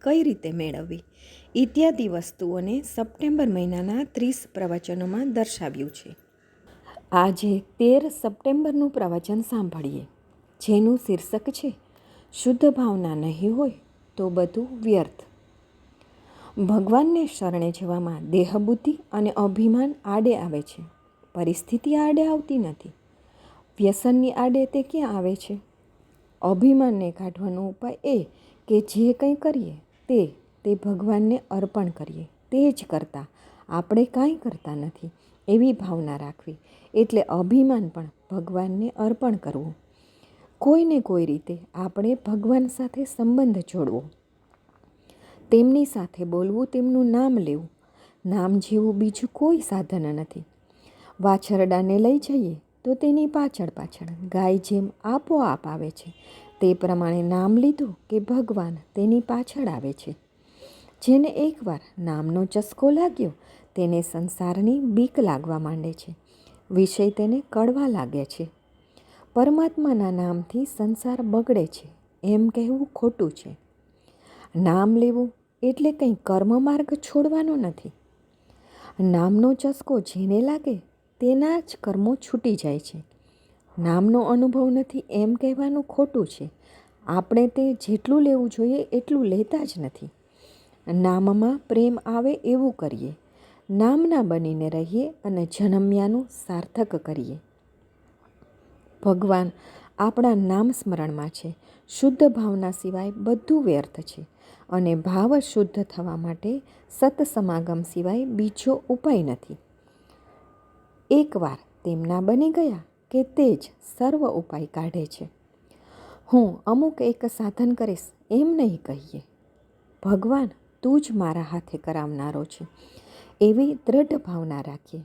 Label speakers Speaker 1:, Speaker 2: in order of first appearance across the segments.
Speaker 1: કઈ રીતે મેળવવી? ઇત્યાદિ વસ્તુઓને સપ્ટેમ્બર મહિનાના ત્રીસ પ્રવચનોમાં દર્શાવ્યું છે. આજે તેર સપ્ટેમ્બરનું પ્રવચન સાંભળીએ. જેનું શીર્ષક છે, શુદ્ધ ભાવના નહીં હોય તો બધું વ્યર્થ. ભગવાનને શરણે જવામાં દેહબુદ્ધિ અને અભિમાન આડે આવે છે. પરિસ્થિતિ આડે આવતી નથી. વ્યસનની આડે તે ક્યાં આવે છે? અભિમાનને કાઢવાનો ઉપાય એ કે જે કંઈ કરીએ તે તે ભગવાનને અર્પણ કરીએ. તે જ કરતાં. આપણે કાંઈ કરતા નથી. એવી ભાવના રાખવી. એટલે અભિમાન પણ ભગવાનને અર્પણ કરવું. કોઈને કોઈ રીતે આપણે ભગવાન સાથે સંબંધ જોડવો. તેમની સાથે બોલવું, તેમનું નામ લેવું. નામ જેવું બીજું કોઈ સાધન નથી. વાછરડાને લઈ જઈએ તો તેની પાછળ પાછળ ગાય જેમ આપોઆપ આવે છે. તે પ્રમાણે નામ લીધું કે ભગવાન તેની પાછળ આવે છે. જેને એકવાર નામનો ચસ્કો લાગ્યો, તેને સંસારની બીક લાગવા માંડે છે. વિષય તેને કડવા લાગે છે. પરમાત્માના નામથી સંસાર બગડે છે, એમ કહેવું ખોટું છે. નામ લેવું એટલે કંઈ કર્મ માર્ગ છોડવાનો નથી. નામનો ચસ્કો જેને લાગે તેના જ કર્મો છૂટી જાય છે. નામનો અનુભવ નથી, એમ કહેવાનું ખોટું છે. આપણે તે જેટલું લેવું જોઈએ એટલું લેતા જ નથી. નામમાં પ્રેમ આવે એવું કરીએ. નામના બનીને રહીએ અને જન્મ્યાનું સાર્થક કરીએ. ભગવાન આપણા નામ સ્મરણમાં છે. શુદ્ધ ભાવના સિવાય બધું વ્યર્થ છે અને ભાવ શુદ્ધ થવા માટે સત્સમાગમ સિવાય બીજો ઉપાય નથી. એકવાર તેમના બની ગયા કે તે જ સર્વ ઉપાય કાઢે છે. હું અમુક એક સાધન કરીશ એમ નહીં કહીએ. ભગવાન, તું જ મારા હાથે કરાવનારો છે. એવી દ્રઢ ભાવના રાખીએ.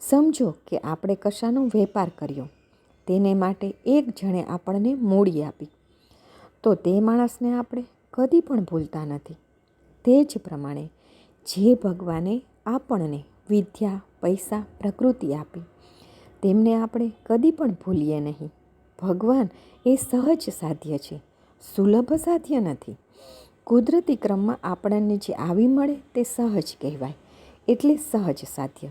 Speaker 1: સમજો કે આપણે કશાનો વેપાર કર્યો. તેને માટે એક જણે આપણને મૂડી આપી. તો તે માણસને આપણે કદી પણ ભૂલતા નથી. તે જ પ્રમાણે જે ભગવાને આપણને વિદ્યા, પૈસા, પ્રકૃતિ આપી તેમને આપણે કદી પણ ભૂલીએ નહીં. ભગવાન એ સહજ સાધ્ય છે, સુલભ સાધ્ય નથી. કુદરતી ક્રમમાં આપણને જે આવી મળે તે સહજ કહેવાય, એટલે સહજ સાધ્ય.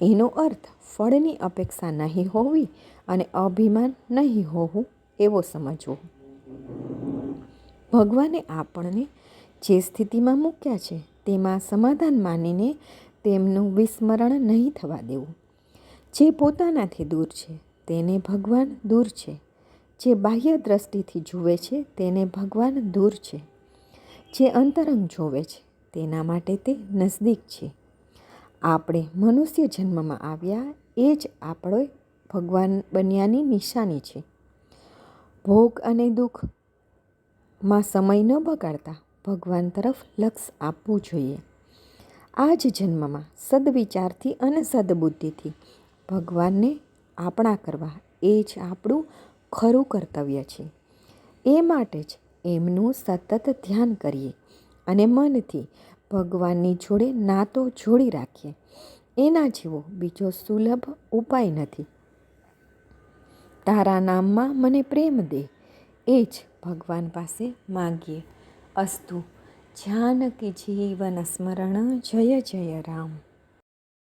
Speaker 1: એનો અર્થ, ફળની અપેક્ષા નહીં હોવી અને અભિમાન નહીં હોવું એવો સમજવો. ભગવાને આપણને જે સ્થિતિમાં મૂક્યા છે તેમાં સમાધાન માનીને તેમનું વિસ્મરણ નહીં થવા દેવું. જે પોતાનાથી દૂર છે, તેને ભગવાન દૂર છે. જે બાહ્ય દ્રષ્ટિથી જુએ છે, તેને ભગવાન દૂર છે. જે અંતરંગ જોવે છે, તેના માટે તે નજદીક છે. આપણે મનુષ્ય જન્મમાં આવ્યા એ જ આપણો ભગવાન બન્યાની નિશાની છે. ભોગ અને દુઃખમાં સમય ન બગાડતા ભગવાન તરફ લક્ષ આપવું જોઈએ. આ જ જન્મમાં સદવિચારથી અને સદબુદ્ધિથી ભગવાનને આપણા કરવા. એ જ આપણું ખરું કર્તવ્ય છે. એ માટે જ એમનું સતત ધ્યાન કરીએ અને મનથી ભગવાનની જોડે નાતો જોડી રાખીએ. એના જેવો બીજો સુલભ ઉપાય નથી. તારા નામમાં મને પ્રેમ દે. એ જ ભગવાન પાસે માગીએ. અસ્તુ જાનકી જીવન સ્મરણ? જય જય રામ.